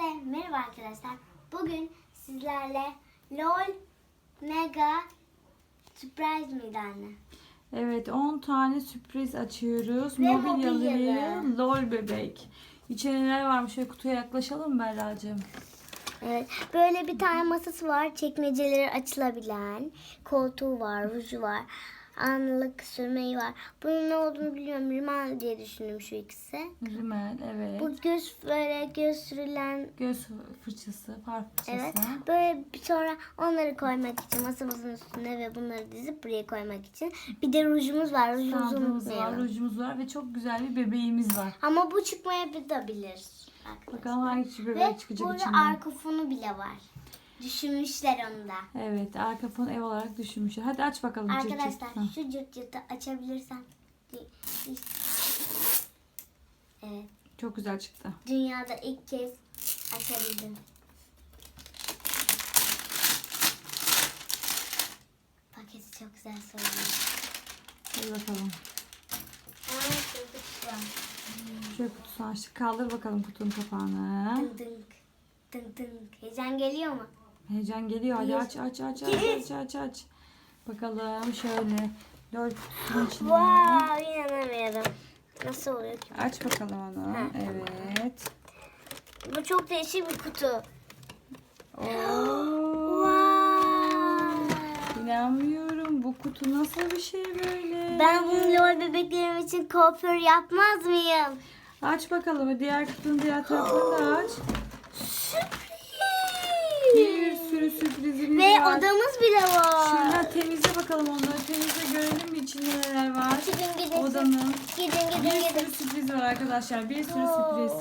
Hepinize merhaba arkadaşlar. Bugün sizlerle LOL Mega Surprise miydi anne? Evet 10 tane sürpriz açıyoruz. Ve Mobilyalı mobilyalı. lol bebek. İçine neler varmış? Şöyle kutuya yaklaşalım mı Berra'cığım? Evet. Böyle bir tane masası var. Çekmeceleri açılabilen. Koltuğu var, ruju var. Anlık sürmeyi var. Bunun ne olduğunu biliyorum. Rimal diye düşündüm şu ikisi. Rimel evet. Bu göz böyle göz sürülen Göz fırçası, far fırçası. Evet. Böyle bir sonra onları koymak için masamızın üstüne ve bunları dizip buraya koymak için. Bir de rujumuz var. Rujumuzu Sandığımız var, rujumuz var ve çok güzel bir bebeğimiz var. Ama bu çıkmayabilir. Bakalım hangi Ve bebek çıkacak burada içinden. arka fonu bile var. Düşünmüşler onu da. Evet arka fon ev olarak düşünmüşler. Hadi aç bakalım. cırt cırt. Arkadaşlar Hı. şu cırt cırtı açabilirsem. Evet. Çok güzel çıktı. Dünyada ilk kez açabildim. Paketi çok güzel soruyor. Hadi bakalım. Şöyle kutusunu açtık. Kaldır bakalım kutunun kapağını. Dınk dınk. Dınk dınk. Heyecan geliyor mu? Heyecan geliyor. Hadi aç aç aç aç aç aç aç. Bakalım şöyle. Kutusunun içine. Wow, inanamıyorum. Nasıl oluyor ki? Aç bakalım onu. Ha. Evet. Bu çok değişik bir kutu. Oo, Wow. inanmıyorum. Bu kutu nasıl bir şey böyle? Ben bunu lol bebeklerim için kuaför yapmaz mıyım? Aç bakalım. Diğer kutunun diğer tarafını da aç. Bir Sürpriz. Sürü sürprizimiz Ve var. odamız bile var. Şuradan temizle bakalım onları. Temizle görelim mi içinde neler var. Gidin gidin. Odanın. Gidin Bir gidin sürü gidin. sürpriz var arkadaşlar. Bir sürü sürpriz.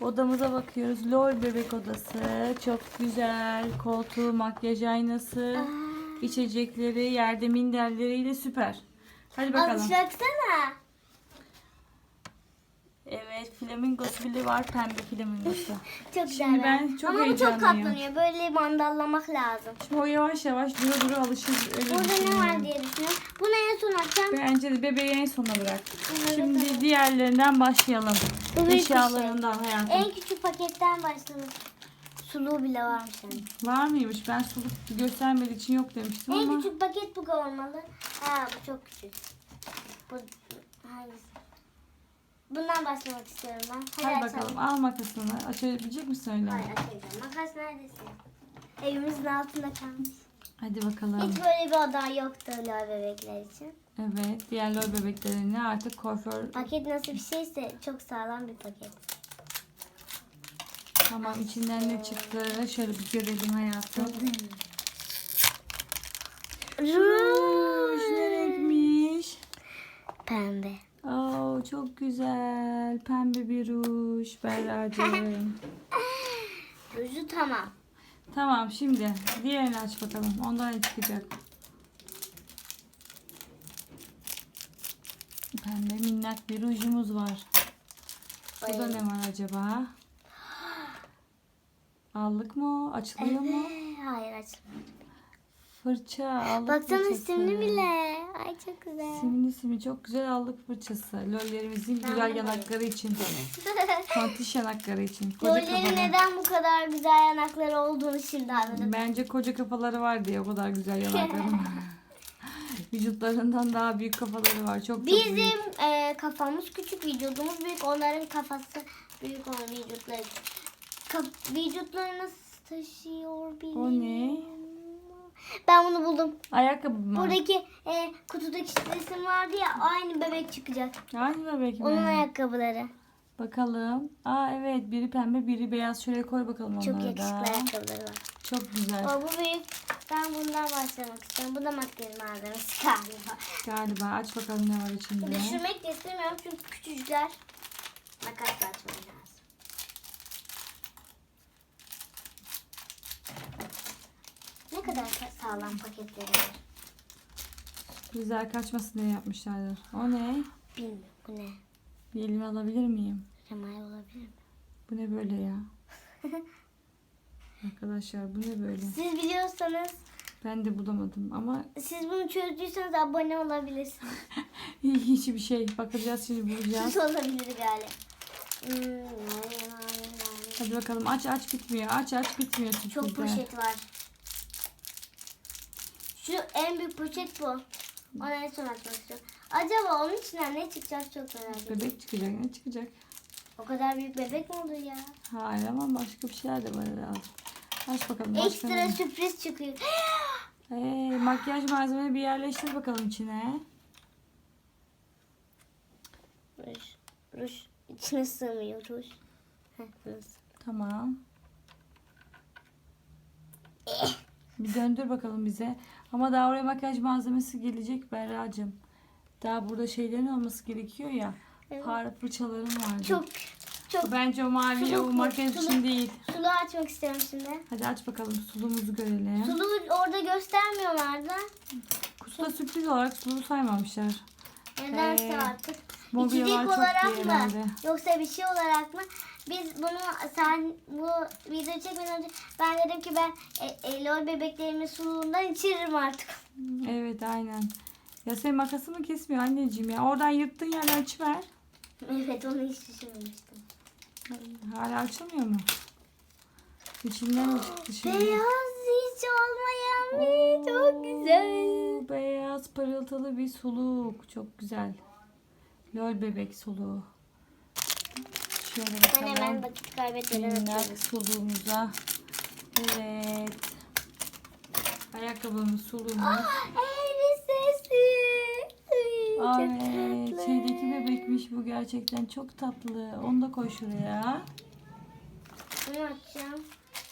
Odamıza bakıyoruz. Lol bebek odası. Çok güzel. Koltuğu, makyaj aynası. içecekleri, yerde minderleriyle süper. Hadi bakalım. Alış baksana. Evet, flamingosu bile var. Pembe flamingosu. Çok güzel. Şimdi ben çok Ama bu çok heyecanlıyım. katlanıyor. Böyle mandallamak lazım. Şimdi o yavaş yavaş dura dura alışır. Öyle Burada ne düşünüyorum. var diye düşünüyorum. Bunu en son açacağım. Bence de bebeği en sona bırak. Şimdi diğerlerinden başlayalım. Büyük bir şey. Eşyalarından hayatım. En küçük paketten başlamış. Suluğu bile varmış yani. Var mıymış? Ben suluk göstermediği için yok demiştim En ama. küçük paket bu olmalı. Ha bu çok küçük. Bu hangisi? Bundan başlamak istiyorum ben. Hadi, Hadi bakalım al makasını. Açabilecek misin öyle? Hayır açacağım. Makas neredesin? Evimizin altında kalmış. Hadi bakalım. Hiç böyle bir oda yoktu lol bebekler için. Evet diğer lol bebeklerini artık kuaför Paket nasıl bir şeyse çok sağlam bir paket. tamam içinden ne çıktı şöyle bir görelim hayatım. Ruj ne renkmiş? Pembe. Oo çok güzel pembe bir ruj Berra'cığım. Ruju tamam. tamam şimdi diğerini aç bakalım ondan ne çıkacak? Pembe minnak bir rujumuz var. Burada ne var acaba? Allık mı? Açılıyor mu? Hayır açmıyor. Fırça, allık Baksana fırçası. simli bile. Ay çok güzel. Simli simli çok güzel allık fırçası. Lollerimizin güzel yanakları için. Tontiş yanakları için. Koca Lollerin neden bu kadar güzel yanakları olduğunu şimdi anladım. Bence koca kafaları var diye o kadar güzel yanakları. Vücutlarından daha büyük kafaları var. Çok çok büyük. Bizim e, kafamız küçük, vücudumuz büyük. Onların kafası büyük olan vücutları. Ka- vücutları nasıl taşıyor bilmiyorum. ne? Ben bunu buldum. Ayakkabı mı? Buradaki e, kutudaki resim vardı ya aynı bebek çıkacak. Aynı bebek mi? Onun ayakkabıları. Bakalım. Aa evet biri pembe biri beyaz. Şöyle koy bakalım onları Çok yakışıklı da. ayakkabıları var. Çok güzel. O bu büyük. Ben bundan başlamak istiyorum. Bu da makyaj malzemesi galiba. Galiba aç bakalım ne var içinde. Düşürmek de istemiyorum çünkü küçücükler. Makasla açmam lazım. Ne kadar ka- sağlam paketleri var. Güzel kaçmasın diye yapmışlardır. O ne? Bilmiyorum bu ne? Bir elime alabilir miyim? Remay olabilir mi? Bu ne böyle ya? Arkadaşlar bu ne böyle? Siz biliyorsanız, Ben de bulamadım ama siz bunu çözdüyseniz abone olabilirsiniz. hiçbir şey. Bakacağız şimdi bulacağız. Süs olabilir galiba. Hmm, Hadi bakalım aç aç bitmiyor. Aç aç bitmiyor Çok poşet var. En büyük poşet bu. Ona en son atmak istiyorum. Acaba onun içinden ne çıkacak çok merak ediyorum. Bebek çıkacak ne çıkacak? O kadar büyük bebek mi olur ya? Hayır ama başka bir şeyler de var herhalde. Aç bakalım. Başka Ekstra ne? sürpriz çıkıyor. Ee, makyaj malzemeni bir yerleştir bakalım içine. ruj. Ruj. İçine sığmıyor ruj. Heh, nasıl? Tamam. Bir döndür bakalım bize. Ama daha oraya makyaj malzemesi gelecek Berra'cığım. Daha burada şeylerin olması gerekiyor ya. Evet. Far fırçaların vardı. Çok çok Bence o mavi o makyaj için değil. sulu açmak istiyorum şimdi. Hadi aç bakalım sulumuzu görelim. Sulu orada göstermiyorlardı. Kutuda sürpriz olarak sulu saymamışlar. Nedense Ee, artık. Mobilyalar İçecek çok olarak mı? Yoksa bir şey olarak mı? Biz bunu sen bu video çekmeden önce ben dedim ki ben e, e, lol bebeklerimi suluğundan içiririm artık. Evet aynen. Ya sen makası mı kesmiyor anneciğim ya? Oradan yırttığın yerden açıver. Evet onu hiç düşünmemiştim. Hala açılmıyor mu? İçinden mi çıktı şimdi? Beyaz hiç olmayan bir çok güzel. Oo, Beyaz parıltılı bir suluk. Çok güzel. Lol bebek suluğu. Şöyle Ben hemen vakit kaybetmeden açıyorum. suluğumuza. Evet. Ayakkabımız suluğumuz. Ah, elbisesi. Ay, Aa, çok evet. tatlı. Şeydeki bebekmiş bu gerçekten. Çok tatlı. Onu da koy şuraya. Bunu açacağım.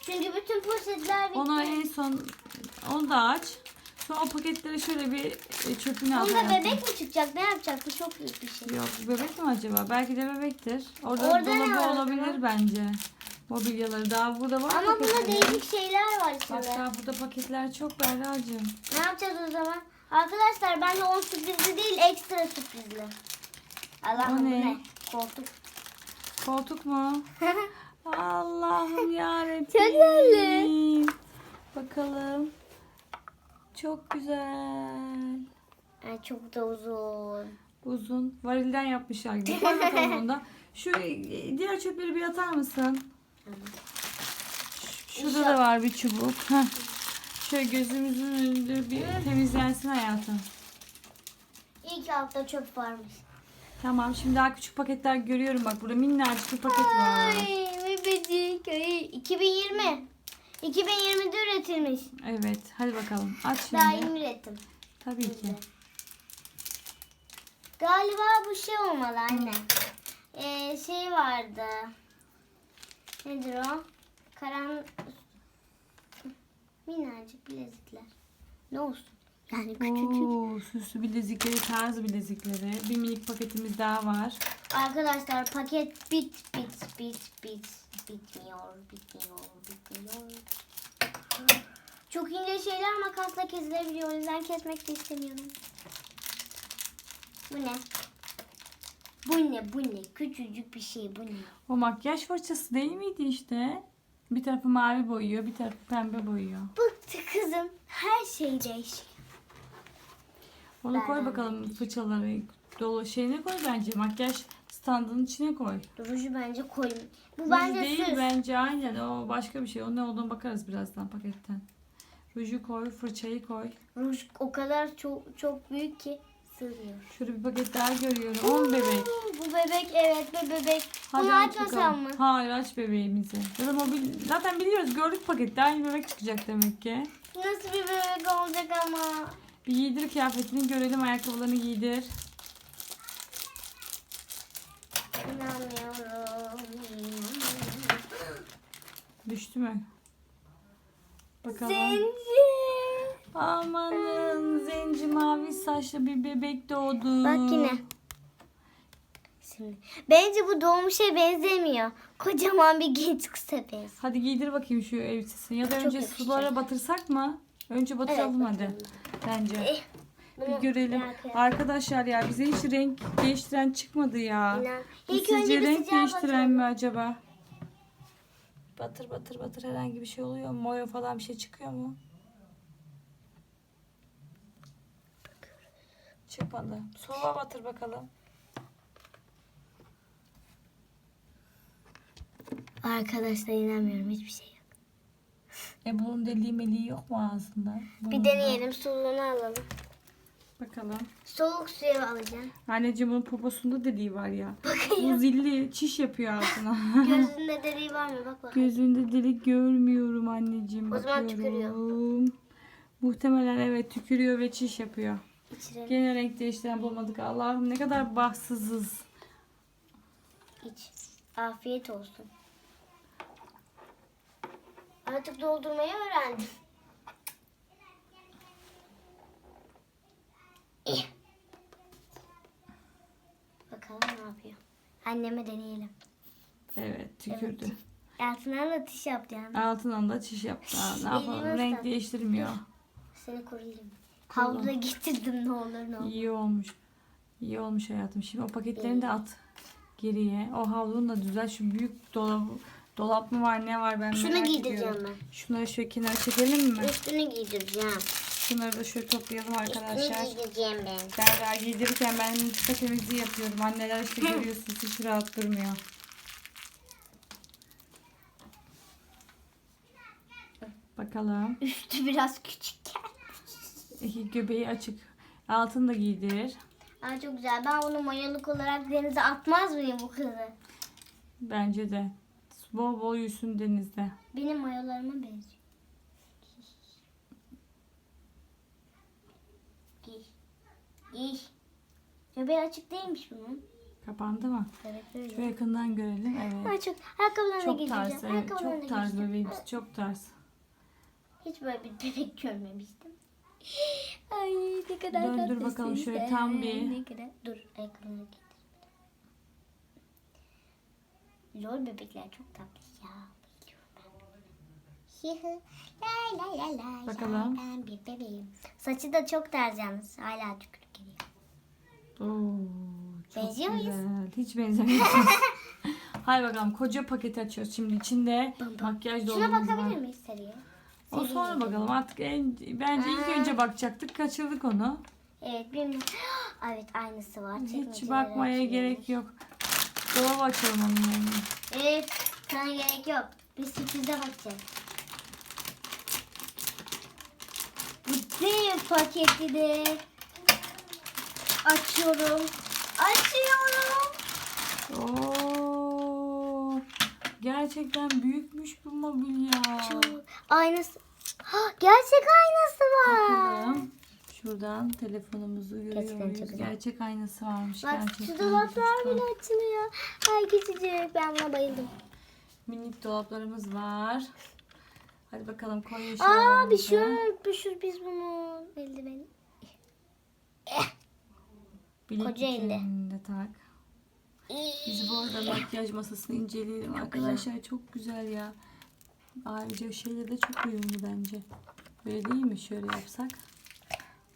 Çünkü bütün poşetler bitti. Onu en son onu da aç. Sonra o paketleri şöyle bir e, çöpüne. Bunda hayatım. bebek mi çıkacak? Ne yapacak? Bu çok büyük bir şey. Yok bebek mi acaba? Belki de bebektir. Orada, Orada dolabı olabilir zaman? bence. Mobilyaları daha burada var Ama paketleri. değişik şeyler var Bak içinde. daha burada paketler çok Berra'cığım. Ne yapacağız o zaman? Arkadaşlar bence 10 sürprizli değil ekstra sürprizli. Allah'ım bu ne? ne? Koltuk. Koltuk mu? Allah'ım yarabbim. Çok güzel. Bakalım. Çok güzel. Ay çok da uzun. Uzun. Varilden yapmışlar gibi. Koy bakalım onu da. Şu e, diğer çöpleri bir atar mısın? Şurada da var bir çubuk. Heh. Şöyle gözümüzün önünde bir temizlensin hayatım. Ki altta çöp varmış. Tamam şimdi daha küçük paketler görüyorum. Bak burada minnacık bir paket var. Ay bebecik. Ay, 2020. 2020'de üretilmiş. Evet hadi bakalım. Aç Daha şimdi. yeni ürettim. Tabii ki. Galiba bu şey olmalı anne. Ee, şey vardı. Nedir o? Karan... Minnacık bilezikler. Ne olsun? Yani küçücük. Oo, süslü bilezikleri, tarz bilezikleri. Bir minik paketimiz daha var. Arkadaşlar paket bit bit bit bit bitmiyor bitmiyor bitmiyor. Çok ince şeyler makasla kesilebiliyor. O yüzden kesmek de istemiyorum. Bu ne? Bu ne? Bu ne? Küçücük bir şey bu ne? O makyaj fırçası değil miydi işte? Bir tarafı mavi boyuyor, bir tarafı pembe boyuyor. Bıktı kızım. Her şey değişik. Onu koy bakalım fırçaları. Dolu şeyine koy bence. Makyaj standının içine koy. Ruju bence koyayım. Bu Ruj bence değil süs. bence aynen. O başka bir şey. O ne olduğunu bakarız birazdan paketten. Ruju koy, fırçayı koy. Ruj o kadar çok çok büyük ki sığmıyor. Şurada bir paket daha görüyorum. 10 bebek. Bu bebek evet bu bebek. Hadi Bunu aç açmasam bakalım. mı? Hayır aç bebeğimizi. Ya da mobil... Zaten biliyoruz gördük pakette aynı bebek çıkacak demek ki. Nasıl bir bebek olacak ama? Bir giydir kıyafetini görelim ayakkabılarını giydir. İnanmıyorum. Düştü mü? Bakalım. Zenci. Amanın zenci mavi saçlı bir bebek doğdu. Bak yine. Şimdi. Bence bu doğmuşa benzemiyor. Kocaman bir genç kısa benziyor. Hadi giydir bakayım şu elbisesini. Ya da Çok önce yakışacak. sulara batırsak mı? Önce batıralım Evet, hadi. Bence. Eh, Bir görelim. Arkadaşlar ya bize hiç renk değiştiren çıkmadı ya. Bu İlk sizce önce bir renk sıcağa değiştiren bakalım. mi acaba? Batır batır batır herhangi bir şey oluyor mu? Moyo falan bir şey çıkıyor mu? Çıkmadı. Soğuğa batır bakalım. Arkadaşlar inanmıyorum hiçbir şey yok. E bunun deliği meliği yok mu ağzında? Bir Bunun da- deneyelim soluğunu alalım. Bakalım. Soğuk suyu alacağım. Anneciğim bunun poposunda deliği var ya. Bakayım. Bu zilli çiş yapıyor ağzına. Gözünde deliği var mı? Bak bak. Gözünde delik görmüyorum anneciğim. O zaman Bakıyorum. Muhtemelen evet tükürüyor ve çiş yapıyor. İçirelim. Gene renk değiştiren bulmadık. Allah'ım ne kadar bahtsızız. İç. Afiyet olsun. Artık doldurmayı öğrendim. Bakalım ne yapıyor. Anneme deneyelim. Evet tükürdü. Altına da tiş yapacağım. Altından da çiş yaptı. Aa, ne yapalım Elini renk ıslat. değiştirmiyor. Seni koruyayım. Havluda getirdim ne olur ne olur. İyi olmuş. İyi olmuş hayatım. Şimdi o paketlerini de at geriye. O havlunu da düzel. Şu büyük dolap, dolap mı var ne var ben Şunu merak giydireceğim ediyorum. ben. Şunları şöyle kenara çekelim mi? Üstünü giydireceğim. Şunları da şöyle toplayalım arkadaşlar. Üstünü giydireceğim ben. Daha giydirirken ben mutfak temizliği yapıyorum. Anneler işte görüyorsunuz hiç rahat durmuyor. Bakalım. Üstü biraz küçükken. İki göbeği açık. Altını da giydir. Aa, çok güzel. Ben onu mayalık olarak denize atmaz mıyım bu kızı? Bence de. Bol bol yüzsün denizde. Benim mayolarıma benziyor. Giy. Göbeği açık değilmiş bunun. Kapandı mı? Evet böyle. Şöyle yakından görelim. Evet. Aa, çok. Ayakkabılarını Çok giydireceğim. tarz. Evet. Çok giydireceğim. bebeğimiz. Evet. Çok tarz. Hiç böyle bir bebek görmemiştim. Ay ne kadar Döndür tatlısın bakalım şöyle sen. tam bir. Ne kadar. Dur ayakkabılarını giydir. Lol bebekler çok tatlı ya. Lay lay lay lay. Bakalım. Ben bir bebeğim. Saçı da çok tarz yalnız. Hala geliyor. Oo, çok Benziyor muyuz? güzel. Hiç benzemiyoruz. Hay bakalım koca paketi açıyoruz şimdi. içinde makyaj Şuna dolabımız var. bakabilir miyiz seriye? O sonra bakalım artık en, bence ilk önce bakacaktık kaçırdık onu. Evet benim Evet aynısı var. Hiç Çekmeceleri bakmaya açıyoruz. gerek yok. Dolabı açalım onun yerine. Evet sana gerek yok. Biz sürprize bakacağız. Bu dev paketi de açıyorum. Açıyorum. Oo, gerçekten büyükmüş bu mobilya. Çok aynısı. Ha, gerçek aynası var. Bakalım. Şuradan telefonumuzu Gerçekten görüyoruz. çok güzel. Gerçek aynası varmış. Bak gerçekten. şu dolaplar bile açılıyor. Ay küçücük. Ben buna bayıldım. Minik dolaplarımız var. Hadi bakalım koy Aa bir şey bir biz bunu eldiveni. Bilekliklerini de tak. Biz bu arada makyaj masasını inceleyelim arkadaşlar. Çok güzel ya. Ayrıca şeyle de çok uyumlu bence. Böyle değil mi? Şöyle yapsak.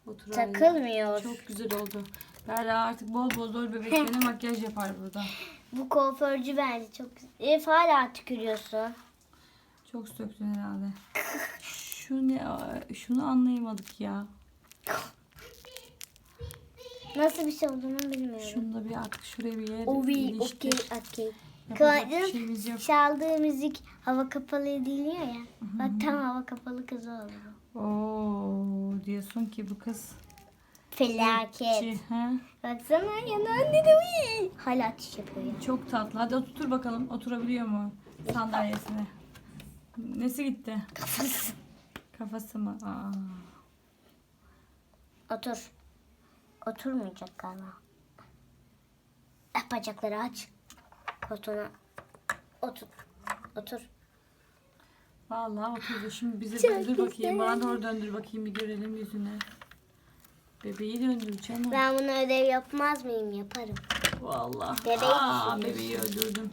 Oturalım. Takılmıyor. Çok güzel oldu. Berra artık bol bol lol bebeklerine makyaj yapar burada. Bu kuaförcü bence çok güzel. Elif hala tükürüyorsun. Çok söktün herhalde. Şu ne? Şunu anlayamadık ya. Nasıl bir şey olduğunu bilmiyorum. Şunu da bir artık şuraya bir yer Ovi, iliştir. okey, okey. Kıvancın çaldığı müzik hava kapalı ediliyor ya. Bak tam hava kapalı kızı oldu. Oo diyorsun ki bu kız Felaket. He? Baksana yana anne de uy. Hala ateş yapıyor ya. Çok tatlı. Hadi otur bakalım. Oturabiliyor mu sandalyesine? Nesi gitti? Kafası. Kafası mı? Aa. Otur. Oturmayacak galiba. Bacakları aç. Koltuğuna otur. Otur. Vallahi oturdu. Şimdi bize Çok döndür bakayım. güzel. Bana doğru döndür bakayım bir görelim yüzünü. Bebeği döndür canım. Ben bunu ödev yapmaz mıyım? Yaparım. Vallahi. Bebeği Aa, düşünüyorsun. bebeği öldürdüm.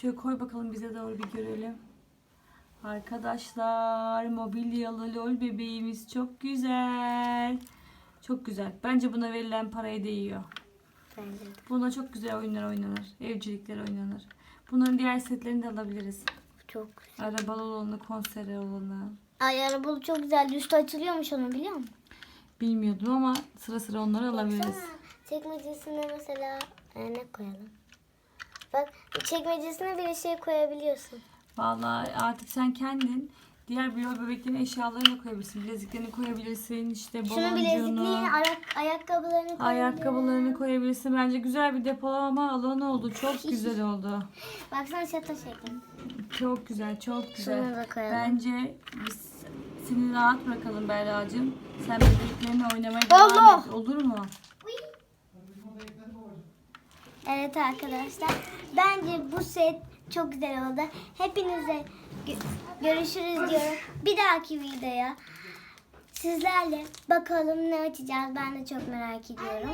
Şöyle koy bakalım bize doğru bir görelim. Arkadaşlar mobilyalı lol bebeğimiz çok güzel. Çok güzel. Bence buna verilen paraya değiyor. Bence de. Buna çok güzel oyunlar oynanır. Evcilikler oynanır. Bunların diğer setlerini de alabiliriz. Çok Arabalı olanı, konseri olanı. Ay arabalı çok güzel. Üstü açılıyormuş onu biliyor musun? Bilmiyordum ama sıra sıra onları alabiliriz. Baksana. Çekmecesine mesela e, ne koyalım? Bak çekmecesine bir şey koyabiliyorsun. Vallahi artık sen kendin diğer blok bebeklerin eşyalarını da koyabilirsin. Bileziklerini koyabilirsin. işte Şunun baloncuğunu. bilezikliğini, ayak, ayakkabılarını koyabilirim. Ayakkabılarını koyabilirsin. Bence güzel bir depolama alanı oldu. Çok güzel oldu. Baksana şato şeklin. Çok güzel, çok güzel. Şunu da koyalım. Bence biz seni rahat bırakalım Berra'cığım. Sen bebeklerinle oynamaya Allah! devam et. Olur mu? Evet arkadaşlar. Bence bu set çok güzel oldu. Hepinize görüşürüz diyorum. Bir dahaki videoya sizlerle bakalım ne açacağız. Ben de çok merak ediyorum.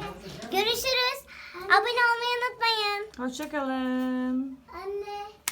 Görüşürüz. Abone olmayı unutmayın. Hoşçakalın. Anne.